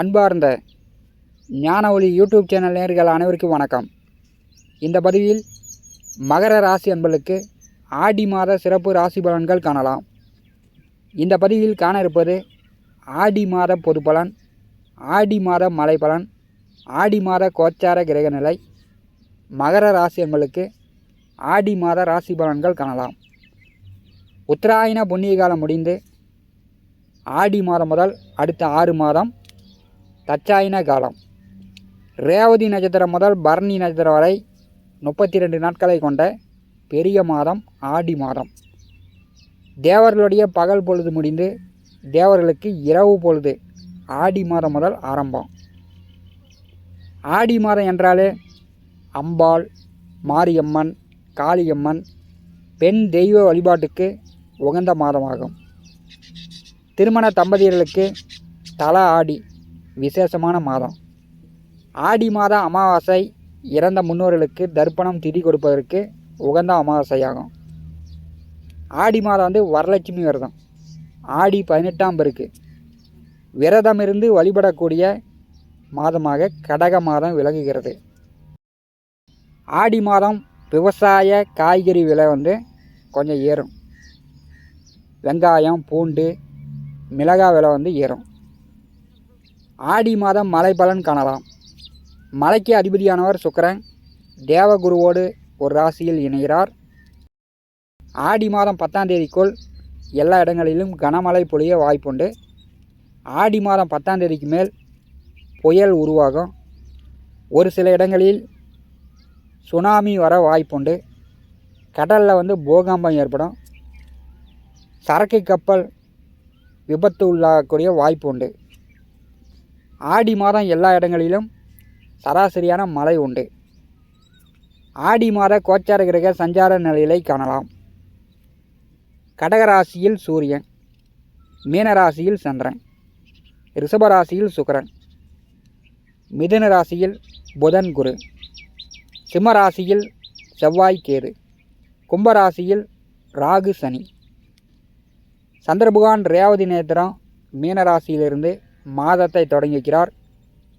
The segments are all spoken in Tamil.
அன்பார்ந்த ஞான ஒளி யூடியூப் சேனல் நேர்கள் அனைவருக்கும் வணக்கம். இந்த பதிவில் மகர ராசி அன்பர்களுக்கு ஆடி மாத சிறப்பு ராசி பலன்கள் காணலாம். இந்த பதிவில் காண இருப்பது ஆடி மாத பொது பலன் ஆடி மாத மலை பலன் ஆடி மாத கோச்சார கிரக நிலை மகர ராசி அன்பர்களுக்கு ஆடி மாத ராசி பலன்கள் காணலாம். உத்தராயண புண்ணிய காலம் முடிந்து ஆடி மாதம் முதல் அடுத்த ஆறு மாதம் தச்சாயின காலம். ரேவதி நட்சத்திரம் முதல் பரணி நட்சத்திரம் வரை முப்பத்தி ரெண்டு நாட்களை கொண்ட பெரிய மாதம் ஆடி மாதம். தேவர்களுடைய பகல் பொழுது முடிந்து தேவர்களுக்கு இரவு பொழுது ஆடி மாதம் முதல் ஆரம்பம். ஆடி மாதம் என்றாலே அம்பாள் மாரியம்மன் காளியம்மன் பெண் தெய்வ வழிபாட்டுக்கு உகந்த மாதமாகும். திருமண தம்பதியர்களுக்கு தல ஆடி விசேஷமான மாதம். ஆடி மாத அமாவாசை இறந்த முன்னோர்களுக்கு தர்ப்பணம் திதி கொடுப்பதற்கு உகந்த அமாவாசையாகும். ஆடி மாதம் வந்து வரலட்சுமி விரதம். ஆடி பதினெட்டாம் பெருக்கு. விரதம் இருந்து வழிபடக்கூடிய மாதமாக கடக மாதம் விளங்குகிறது. ஆடி மாதம் விவசாய காய்கறி விலை வந்து கொஞ்சம் ஏறும். வெங்காயம் பூண்டு மிளகாய் விலை வந்து ஏறும். ஆடி மாதம் மலை பலன் காணலாம். மலைக்கு அதிபதியானவர் சுக்கரன் தேவகுருவோடு ஒரு ராசியில் இணைகிறார். ஆடி மாதம் பத்தாம் தேதிக்குள் எல்லா இடங்களிலும் கனமழை பொழிய வாய்ப்புண்டு. ஆடி மாதம் பத்தாம் தேதிக்கு மேல் புயல் உருவாகும். ஒரு சில இடங்களில் சுனாமி வர வாய்ப்புண்டு. கடலில் வந்து பூகம்பம் ஏற்படும். சரக்கு கப்பல் விபத்து உள்ளாகக்கூடிய வாய்ப்பு உண்டு ஆடி மாதம் எல்லா இடங்களிலும் சராசரியான மழை உண்டு. ஆடி மாத கோச்சார கிரக சஞ்சார நிலையை காணலாம். கடகராசியில் சூரியன் மீனராசியில் சந்திரன் ரிஷபராசியில் சுக்கரன் மிதுன ராசியில் புதன் குரு சிம்மராசியில் செவ்வாய் கேது கும்பராசியில் ராகு சனி சந்திரபகவான் ரேவதி நேத்திரம் மீனராசியிலிருந்து மாதத்தை தொடங்கி வைக்கிறார்.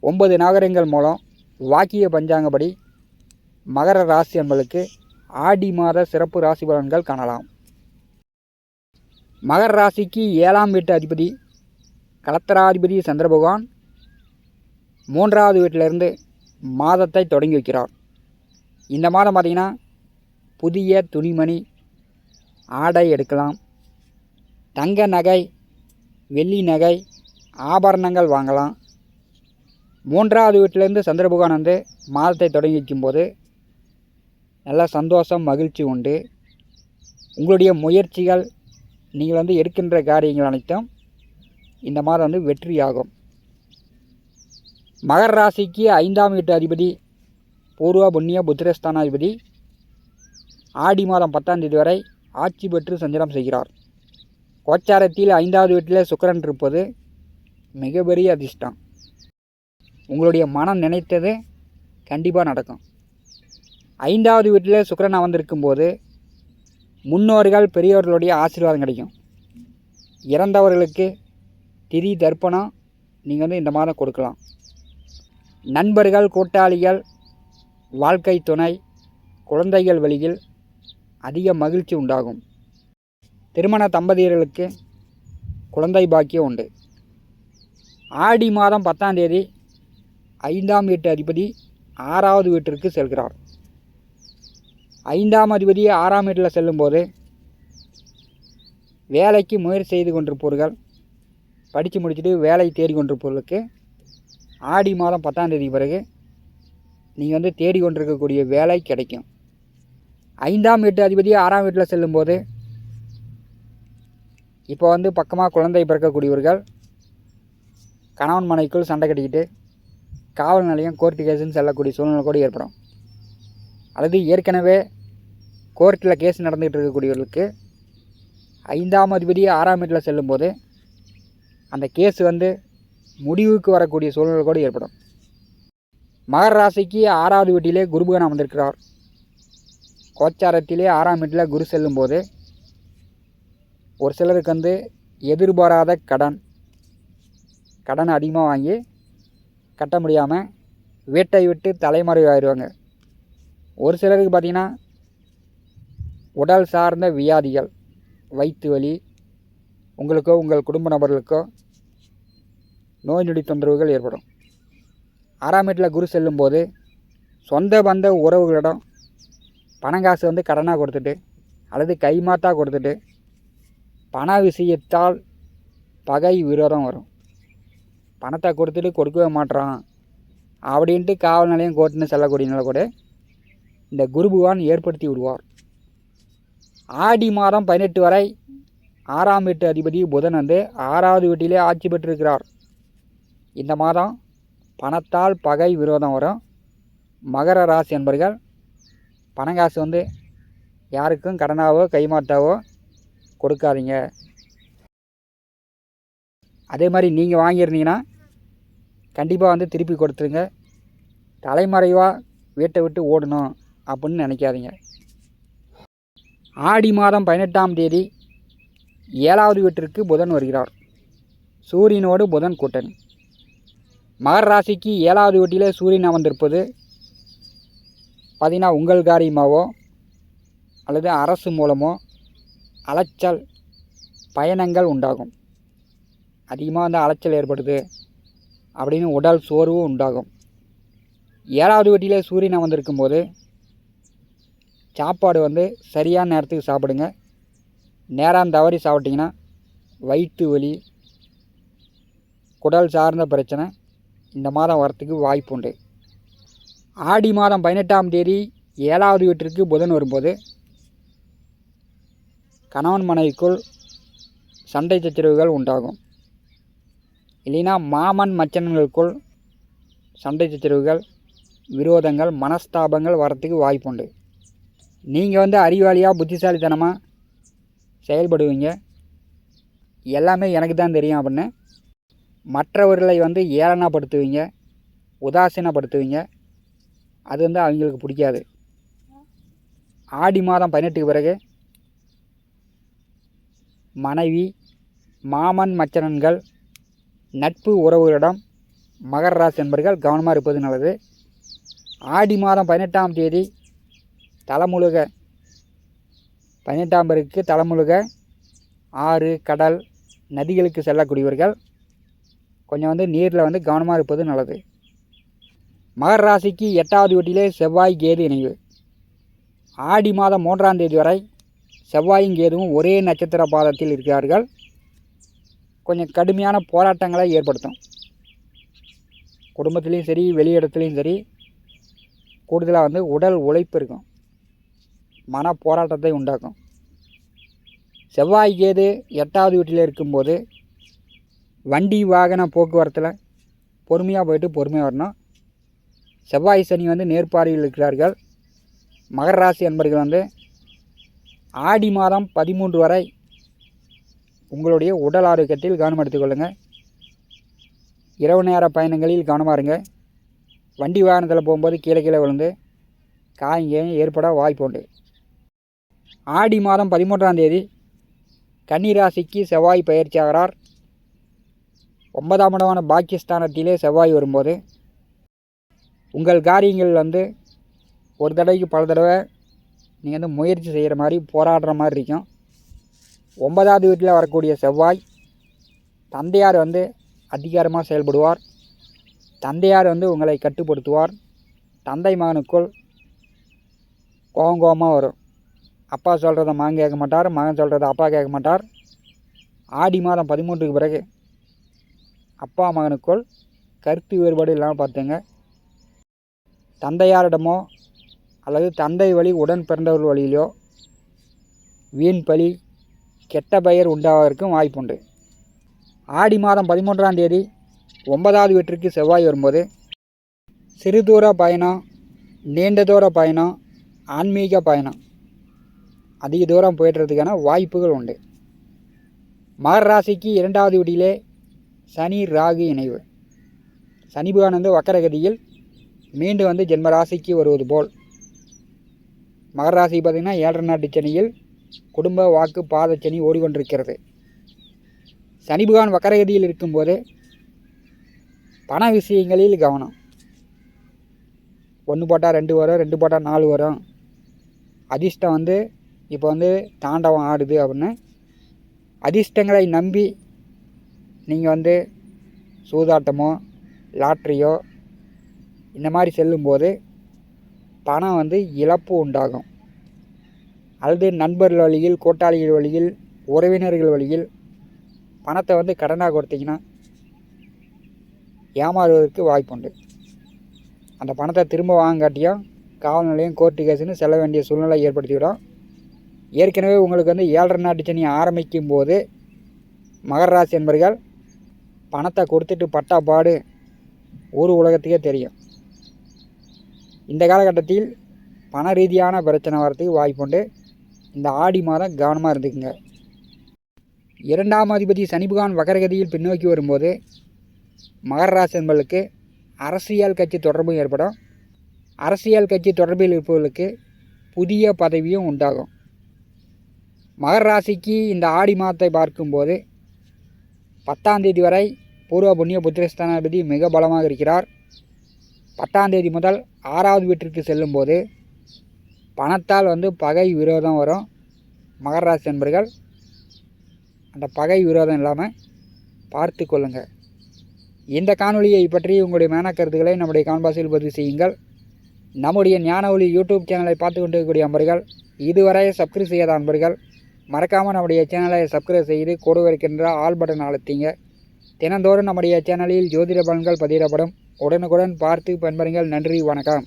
ஒன்பது நாகரிகங்கள் மூலம் வாக்கிய பஞ்சாங்கப்படி மகர ராசி என்பதற்கு ஆடி மாத சிறப்பு ராசி பலன்கள் காணலாம். மகர ராசிக்கு ஏழாம் வீட்டு அதிபதி கலத்தராதிபதி சந்திர பகவான் மூன்றாவது வீட்டிலிருந்து மாதத்தை தொடங்கி வைக்கிறார். இந்த மாதம் பார்த்திங்கன்னா புதிய துணிமணி ஆடை எடுக்கலாம். தங்க நகை வெள்ளி நகை ஆபரணங்கள் வாங்கலாம். மூன்றாவது வீட்டிலேருந்து சந்திரபகவான் வந்து மாதத்தை தொடங்கி வைக்கும்போது நல்ல சந்தோஷம் மகிழ்ச்சி உண்டு. உங்களுடைய முயற்சிகள் நீங்கள் வந்து எடுக்கின்ற காரியங்கள் அனைத்தும் இந்த மாதம் வந்து வெற்றியாகும். மகர ராசிக்கு ஐந்தாம் வீட்டு அதிபதி பூர்வ புண்ணிய புத்திரஸ்தானாதிபதி ஆடி மாதம் பத்தாம் தேதி வரை ஆட்சி பெற்று சஞ்சாரம் செய்கிறார். கோச்சாரத்தில் ஐந்தாவது வீட்டில் சுக்கரன் இருப்பது மிகப்பெரிய அதிர்ஷ்டம். உங்களுடைய மனம் நினைத்தது கண்டிப்பாக நடக்கும். ஐந்தாவது வீட்டில் சுக்கிரன் அமர்ந்திருக்கும் போது முன்னோர்கள் பெரியவர்களுடைய ஆசீர்வாதம் கிடைக்கும். இறந்தவர்களுக்கு திதி தர்ப்பணம் நீங்கள் வந்து இந்த மாதம் கொடுக்கலாம். நண்பர்கள் கூட்டாளிகள் வாழ்க்கை துணை குழந்தைகள் வழியில் அதிக மகிழ்ச்சி உண்டாகும். திருமண தம்பதியர்களுக்கு குழந்தை பாக்கியம் உண்டு. ஆடி மாதம் பத்தாம் தேதி ஐந்தாம் வீட்டு அதிபதி ஆறாவது வீட்டிற்கு செல்கிறார். ஐந்தாம் அதிபதி ஆறாம் வீட்டில் செல்லும்போது வேலைக்கு முயற்சி செய்து கொண்டிருப்பவர்கள் படித்து முடிச்சுட்டு வேலை தேடி கொண்டிருப்பவர்களுக்கு ஆடி மாதம் பத்தாம் தேதி பிறகு நீங்கள் வந்து தேடி கொண்டிருக்கக்கூடிய வேலை கிடைக்கும். ஐந்தாம் வீட்டு அதிபதி ஆறாம் வீட்டில் செல்லும்போது இப்போ வந்து பக்கமாக குழந்தை பிறக்கக்கூடியவர்கள் கணவன் மனைவிக்குள் சண்டை கட்டிக்கிட்டு காவல் நிலையம் கோர்ட்டு கேஸுன்னு செல்லக்கூடிய சூழ்நிலை கூட ஏற்படும். அல்லது ஏற்கனவே கோர்ட்டில் கேஸ் நடந்துகிட்டு இருக்கக்கூடியவர்களுக்கு ஐந்தாம் அதிபதி ஆறாம் வீட்டில் செல்லும்போது அந்த கேஸ் வந்து முடிவுக்கு வரக்கூடிய சூழ்நிலை கூட ஏற்படும். மகர ராசிக்கு ஆறாவது வீட்டிலே குருபகன் அமர்ந்திருக்கிறார். கோச்சாரத்திலே ஆறாம் வீட்டில் குரு செல்லும்போது ஒரு சிலருக்கு வந்து எதிர்பாராத கடன் கடன் அதிகமாக வாங்கி கட்ட முடியாமல் வீட்டை விட்டு தலைமறைவாயிடுவாங்க ஒரு சிலருக்கு பார்த்திங்கன்னா உடல் சார்ந்த வியாதிகள் வயிற்று வலி உங்களுக்கோ உங்கள் குடும்ப நபர்களுக்கோ நோய் நொடி தொந்தரவுகள் ஏற்படும். ஆறாம் வீட்டில் குரு செல்லும்போது சொந்த பந்த உறவுகளிடம் பணம் காசு வந்து கடனாக கொடுத்துட்டு அல்லது கைமாத்தாக கொடுத்துட்டு பண விஷயத்தால் பகை விரோதம் வரும். பணத்தை கொடுத்துட்டு கொடுக்கவே மாட்றான். அப்படின்ட்டு காவல் நிலையம் கோர்ட்டுன்னு செல்லக்கூடியனால நிலை கூட இந்த குரு பகவான் ஏற்படுத்தி விடுவார். ஆடி மாதம் பதினெட்டு வரை ஆறாம் வீட்டு அதிபதி புதன் வந்து ஆறாவது வீட்டிலே ஆட்சி பெற்றிருக்கிறார். இந்த மாதம் பணத்தால் பகை விரோதம் வரும். மகர ராசி என்பர்கள் பணங்காசு வந்து யாருக்கும் கடனாவோ கைமாட்டாவோ கொடுக்காதீங்க. அதே மாதிரி நீங்கள் வாங்கியிருந்தீங்கன்னா கண்டிப்பாக வந்து திருப்பி கொடுத்துருங்க. தலைமறைவாக வீட்டை விட்டு ஓடணும் அப்படின்னு நினைக்காதீங்க. ஆடி மாதம் பதினெட்டாம் தேதி ஏழாவது வீட்டிற்கு புதன் வருகிறார். சூரியனோடு புதன் கூட்டணி மகர ராசிக்கு ஏழாவது வீட்டிலே சூரியன் அமர்ந்திருப்பது பார்த்திங்கன்னா உங்கள் காரியமாகவோ அல்லது அரசு மூலமோ அலைச்சல் பயணங்கள் உண்டாகும். அதிகமாக வந்து அலைச்சல் ஏற்படுது அப்படின்னு உடல் சோர்வும் உண்டாகும். ஏழாவது வீட்டிலே சூரியனை வந்திருக்கும் போது சாப்பாடு வந்து சரியான நேரத்துக்கு சாப்பிடுங்க. நேரம் தவறி சாப்பிட்டிங்கன்னா வயிற்று வலி குடல் சார்ந்த பிரச்சனை இந்த மாதம் வரத்துக்கு வாய்ப்பு உண்டு. ஆடி மாதம் பதினெட்டாம் தேதி ஏழாவது வீட்டிற்கு புதன் வரும்போது கணவன் மனைவிக்குள் சண்டை சச்சரவுகள் உண்டாகும். இல்லைன்னா மாமன் மச்சன்களுக்குள் சண்டை சச்சரவுகள் விரோதங்கள் மனஸ்தாபங்கள் வரத்துக்கு வாய்ப்புண்டு நீங்கள் வந்து அறிவாளியாக புத்திசாலித்தனமாக செயல்படுவீங்க. எல்லாமே எனக்கு தான் தெரியும் அப்படின்னு மற்றவர்களை வந்து ஏளனப்படுத்துவீங்க உதாசீனப்படுத்துவீங்க. அது வந்து அவங்களுக்கு பிடிக்காது. ஆடி மாதம் பதினெட்டுக்கு பிறகு மனைவி மாமன் மச்சனன்கள் நட்பு உறவுகளிடம் மகர ராசி என்பர்கள் கவனமாக இருப்பது நல்லது. ஆடி மாதம் பதினெட்டாம் தேதி தலைமுழுக. பதினெட்டாம் பேருக்கு தலைமுழுக. ஆறு கடல் நதிகளுக்கு செல்லக்கூடியவர்கள். கொஞ்சம் வந்து நீரில் வந்து கவனமாக இருப்பது நல்லது. மகர ராசிக்கு எட்டாவது வீட்டிலே செவ்வாய் கேது இணைவு. ஆடி மாதம் மூன்றாம் தேதி வரை செவ்வாயும் கேதுவும் ஒரே நட்சத்திர பாதத்தில் இருக்கிறார்கள். கொஞ்சம் கடுமையான போராட்டங்களை ஏற்படுத்தும். குடும்பத்துலேயும் சரி வெளியிடத்துலேயும் சரி கூடுதலாக வந்து உடல் உழைப்பு இருக்கும். மன போராட்டத்தை உண்டாக்கும். செவ்வாய் கேது எட்டாவது வீட்டில் இருக்கும்போது வண்டி வாகன போக்குவரத்தில் பொறுமையாக போயிட்டு பொறுமையாக வரணும். செவ்வாய் சனி வந்து நேர்பார்வையில் இருக்கிறார்கள். மகர ராசி என்பர்கள் வந்து ஆடி மாதம் பதிமூன்று வரை உங்களுடைய உடல் ஆரோக்கியத்தில் கவனம் எடுத்துக்கொள்ளுங்கள் இரவு நேர பயணங்களில் கவனமாக இருங்க. வண்டி வாகனத்தில் போகும்போது கீழே கீழே விழுந்து காய்ங்க ஏற்பட வாய்ப்பு உண்டு. ஆடி மாதம் பதிமூன்றாம் தேதி கன்னிராசிக்கு செவ்வாய் பயிற்சி ஆகிறார். ஒன்பதாம் இடமான பாக்கியஸ்தானத்திலே செவ்வாய் வரும்போது உங்கள் காரியங்கள் வந்து ஒரு தடவைக்கு பல தடவை நீங்கள் வந்து முயற்சி செய்கிற மாதிரி போராடுற மாதிரி இருக்கும். ஒன்பதாவது வீட்டில் வரக்கூடிய செவ்வாய் தந்தையார் வந்து அதிகாரமாக செயல்படுவார். தந்தையார் வந்து உங்களை கட்டுப்படுத்துவார். தந்தை மகனுக்குள் கோவம் கோவமாக வரும். அப்பா சொல்கிறத மகன் கேட்க மாட்டார் மகன் சொல்கிறத அப்பா கேட்க மாட்டார். ஆடி மாதம் பதிமூன்றுக்கு பிறகு அப்பா மகனுக்குள் கருத்து வேறுபாடு இல்லாமல் பார்த்துங்க. தந்தையாரிடமோ அல்லது தந்தை வழி உடன் பிறந்தவர்கள் வழியிலோ வீண் பழி கெட்ட பெயர் உண்டாவதற்கும் வாய்ப்புண்டு. ஆடி மாதம் பதிமூன்றாம் தேதி ஒன்பதாவது வீட்டிற்கு செவ்வாய் வரும்போது சிறு தூர பயணம் நீண்ட தூர பயணம் ஆன்மீக பயணம். அதிக தூரம் போயிடுறதுக்கான வாய்ப்புகள் உண்டு. மகர ராசிக்கு இரண்டாவது வீட்டிலே சனி ராகு இணைவு. சனி பகவான் வந்து வக்கரகதியில் மீண்டும் வந்து ஜென்ம ராசிக்கு வருவது போல். மகர ராசி பார்த்திங்கன்னா ஏழரை நாட்டு சனியில் குடும்ப வாக்கு பாதச்சனி ஓடிக்கொண்டிருக்கிறது. சனிபகவான் வக்கரகதியில் இருக்கும்போது பண விஷயங்களில் கவனம். ஒன்று போட்டால் ரெண்டு வரும் ரெண்டு போட்டால் நாலு வரும். அதிர்ஷ்டம் வந்து இப்போ வந்து தாண்டவம் ஆடுது அப்படின்னு. அதிர்ஷ்டங்களை நம்பி நீங்கள் வந்து சூதாட்டமோ லாட்ரியோ இந்த மாதிரி செல்லும்போது பணம் வந்து இழப்பு உண்டாகும். அல்லது நண்பர்கள் வழியில் கூட்டாளிகள் வழியில் உறவினர்கள் வழியில் பணத்தை வந்து கடனாக கொடுத்தீங்கன்னா ஏமாறுவதற்கு வாய்ப்புண்டு. அந்த பணத்தை திரும்ப வாங்காட்டியும் காவல் நிலையம் கோர்ட்டு கேஸுன்னு செல்ல வேண்டிய சூழ்நிலை ஏற்படுத்திவிடும். ஏற்கனவே உங்களுக்கு வந்து ஏழரை நாட்டு சனி ஆரம்பிக்கும் போது மகர ராசி என்பர்கள் பணத்தை கொடுத்துட்டு பட்டா பாடு ஊர் உலகத்துக்கே தெரியும். இந்த காலகட்டத்தில் பண ரீதியான பிரச்சனை வரத்துக்கு வாய்ப்புண்டு. இந்த ஆடி மாதம் கவனமாக இருந்துக்குங்க. இரண்டாம் அதிபதி சனிபுகான் வகரகதியில் பின்னோக்கி வரும்போது மகர ராசி அரசியல் கட்சி தொடர்பும் ஏற்படும். அரசியல் கட்சி தொடர்பில் இருப்பவர்களுக்கு புதிய பதவியும் உண்டாகும். மகர ராசிக்கு இந்த ஆடி மாதத்தை பார்க்கும்போது பத்தாம் தேதி வரை பூர்வ புண்ணிய புத்திரஸ்தானாதிபதி மிக பலமாக இருக்கிறார். பத்தாம் தேதி முதல் ஆறாவது வீட்டிற்கு செல்லும்போது பணத்தால் வந்து பகை விரோதம் வரும். மகர ராசி என்பர்கள் அந்த பகை விரோதம் இல்லாமல் பார்த்து கொள்ளுங்கள் இந்த காணொலியை பற்றி உங்களுடைய மேன கருத்துக்களை நம்முடைய கான்பாசில் பதிவு செய்யுங்கள். நம்முடைய ஞான ஒளி யூடியூப் சேனலை பார்த்து கொண்டிருக்கக்கூடிய அன்பர்கள் இதுவரை சப்ஸ்கிரைப் செய்யாத அன்பர்கள் மறக்காமல் நம்முடைய சேனலை சப்ஸ்கிரைப் செய்து கொடு வைக்கின்ற ஆல் பட்டன் அழுத்திங்க. தினந்தோறும் நம்முடைய சேனலில் ஜோதிட பலன்கள் பதிவிடப்படும். உடனுக்குடன் பார்த்து பயன்பெறுங்கள். நன்றி வணக்கம்.